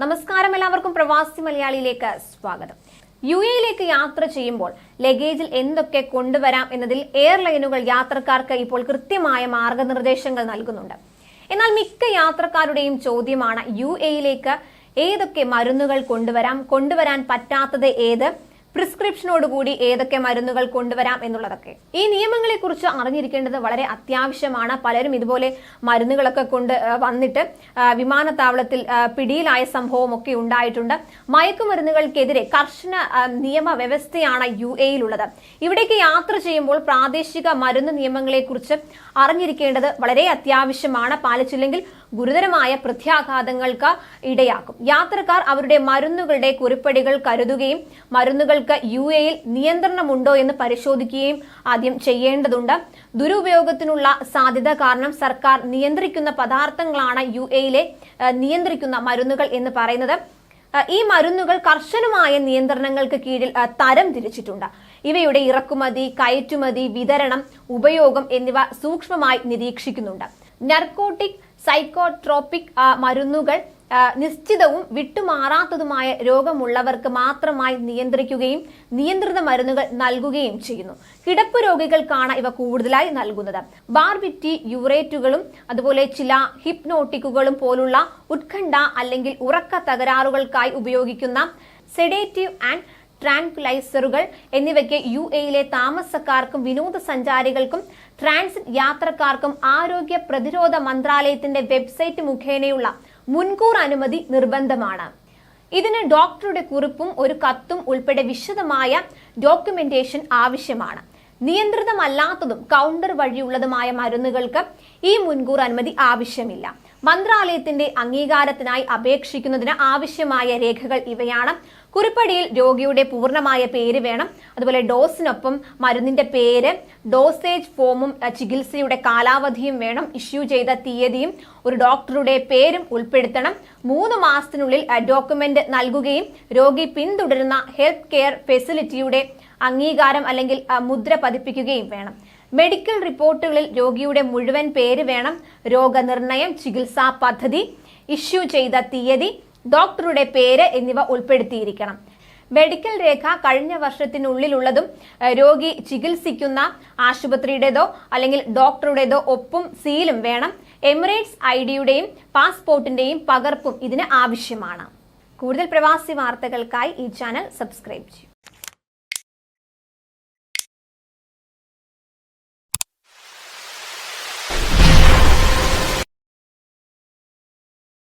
നമസ്കാരം എല്ലാവർക്കും പ്രവാസി മലയാളിയിലേക്ക് സ്വാഗതം. യു എയിലേക്ക് യാത്ര ചെയ്യുമ്പോൾ ലഗേജിൽ എന്തൊക്കെ കൊണ്ടുവരാം എന്നതിൽ എയർലൈനുകൾ യാത്രക്കാർക്ക് ഇപ്പോൾ കൃത്യമായ മാർഗനിർദ്ദേശങ്ങൾ നൽകുന്നുണ്ട്. എന്നാൽ മിക്ക യാത്രക്കാരുടെയും ചോദ്യമാണ് യു എയിലേക്ക് ഏതൊക്കെ മരുന്നുകൾ കൊണ്ടുവരാം കൊണ്ടുവരാൻ പറ്റാത്തത് ഏത്? പ്രിസ്ക്രിപ്ഷനോടുകൂടി ഏതൊക്കെ മരുന്നുകൾ കൊണ്ടുവരാം എന്നുള്ളതൊക്കെ. ഈ നിയമങ്ങളെ കുറിച്ച് അറിഞ്ഞിരിക്കേണ്ടത് വളരെ അത്യാവശ്യമാണ്. പലരും ഇതുപോലെ മരുന്നുകളൊക്കെ കൊണ്ട് വന്നിട്ട് വിമാനത്താവളത്തിൽ പിടിയിലായ സംഭവം ഒക്കെ ഉണ്ടായിട്ടുണ്ട്. മയക്കുമരുന്നുകൾക്കെതിരെ കർശന നിയമവ്യവസ്ഥയാണ് നിയമ വ്യവസ്ഥയാണ് യു എയിലുള്ളത്. ഇവിടേക്ക് യാത്ര ചെയ്യുമ്പോൾ പ്രാദേശിക മരുന്ന് നിയമങ്ങളെ കുറിച്ച് അറിഞ്ഞിരിക്കേണ്ടത് വളരെ അത്യാവശ്യമാണ്. പാലിച്ചില്ലെങ്കിൽ ഗുരുതരമായ പ്രത്യാഘാതങ്ങൾക്ക് ഇടയാക്കും. യാത്രക്കാർ അവരുടെ മരുന്നുകളുടെ കുറിപ്പടികൾ കരുതുകയും മരുന്നുകൾക്ക് യു എയിൽ നിയന്ത്രണമുണ്ടോ എന്ന് പരിശോധിക്കുകയും ആദ്യം ചെയ്യേണ്ടതുണ്ട്. ദുരുപയോഗത്തിനുള്ള സാധ്യത കാരണം സർക്കാർ നിയന്ത്രിക്കുന്ന പദാർത്ഥങ്ങളാണ് യു എയിലെ നിയന്ത്രിക്കുന്ന മരുന്നുകൾ എന്ന് പറയുന്നത്. ഈ മരുന്നുകൾ കർശനമായ നിയന്ത്രണങ്ങൾക്ക് കീഴിൽ തരം തിരിച്ചിട്ടുണ്ട്. ഇവയുടെ ഇറക്കുമതി കയറ്റുമതി വിതരണം ഉപയോഗം എന്നിവ സൂക്ഷ്മമായി നിരീക്ഷിക്കുന്നുണ്ട്. നർക്കോട്ടിക് സൈക്കോട്രോപിക് മരുന്നുകൾ നിശ്ചിതവും വിട്ടുമാറാത്തതുമായ രോഗമുള്ളവർക്ക് മാത്രമായി നിയന്ത്രിക്കുകയും നിയന്ത്രിത മരുന്നുകൾ നൽകുകയും ചെയ്യുന്നു. കിടപ്പ് രോഗികൾക്കാണ് ഇവ കൂടുതലായി നൽകുന്നത്. ബാർബിറ്റി യുറേറ്റുകളും അതുപോലെ ചില ഹിപ്നോട്ടിക്കുകളും പോലുള്ള ഉത്കണ്ഠ അല്ലെങ്കിൽ ഉറക്ക തകരാറുകൾക്കായി ഉപയോഗിക്കുന്ന സെഡേറ്റീവ് ആൻഡ് ട്രാൻക്ലൈസറുകൾ എന്നിവയ്ക്ക് യു എയിലെ താമസക്കാർക്കും വിനോദസഞ്ചാരികൾക്കും ട്രാൻസിറ്റ് യാത്രക്കാർക്കും ആരോഗ്യ പ്രതിരോധ മന്ത്രാലയത്തിന്റെ വെബ്സൈറ്റ് മുഖേനയുള്ള മുൻകൂർ അനുമതി നിർബന്ധമാണ്. ഇതിന് ഡോക്ടറുടെ കുറിപ്പും ഒരു കത്തും ഉൾപ്പെടെ വിശദമായ ഡോക്യുമെന്റേഷൻ ആവശ്യമാണ്. നിയന്ത്രിതമല്ലാത്തതും കൗണ്ടർ വഴിയുള്ളതുമായ മരുന്നുകൾക്ക് ഈ മുൻകൂർ അനുമതി ആവശ്യമില്ല. മന്ത്രാലയത്തിന്റെ അംഗീകാരത്തിനായി അപേക്ഷിക്കുന്നതിന് ആവശ്യമായ രേഖകൾ ഇവയാണ്. കുറിപ്പടിയിൽ രോഗിയുടെ പൂർണമായ പേര് വേണം. അതുപോലെ ഡോസിനൊപ്പം മരുന്നിന്റെ പേര് ഡോസേജ് ഫോമും ചികിത്സയുടെ കാലാവധിയും വേണം. ഇഷ്യൂ ചെയ്ത തീയതിയും ഒരു ഡോക്ടറുടെ പേരും ഉൾപ്പെടുത്തണം. മൂന്ന് മാസത്തിനുള്ളിൽ ഡോക്യുമെന്റ് നൽകുകയും രോഗി പിന്തുടരുന്ന ഹെൽത്ത് കെയർ ഫെസിലിറ്റിയുടെ അംഗീകാരം അല്ലെങ്കിൽ മുദ്ര പതിപ്പിക്കുകയും വേണം. മെഡിക്കൽ റിപ്പോർട്ടുകളിൽ രോഗിയുടെ മുഴുവൻ പേര് വേണം രോഗനിർണയം ചികിത്സാ പദ്ധതി ഇഷ്യൂ ചെയ്ത തീയതി ഡോക്ടറുടെ പേര് എന്നിവ ഉൾപ്പെടുത്തിയിരിക്കണം. മെഡിക്കൽ രേഖ കഴിഞ്ഞ വർഷത്തിനുള്ളിലുള്ളതും രോഗി ചികിത്സിക്കുന്ന ആശുപത്രിയുടേതോ അല്ലെങ്കിൽ ഡോക്ടറുടേതോ ഒപ്പും സീലും വേണം. എമിറേറ്റ്സ് ഐ ഡിയുടെയും പാസ്പോർട്ടിന്റെയും പകർപ്പും ഇതിന് ആവശ്യമാണ്. കൂടുതൽ പ്രവാസി വാർത്തകൾക്കായി ഈ ചാനൽ സബ്സ്ക്രൈബ് ചെയ്യും.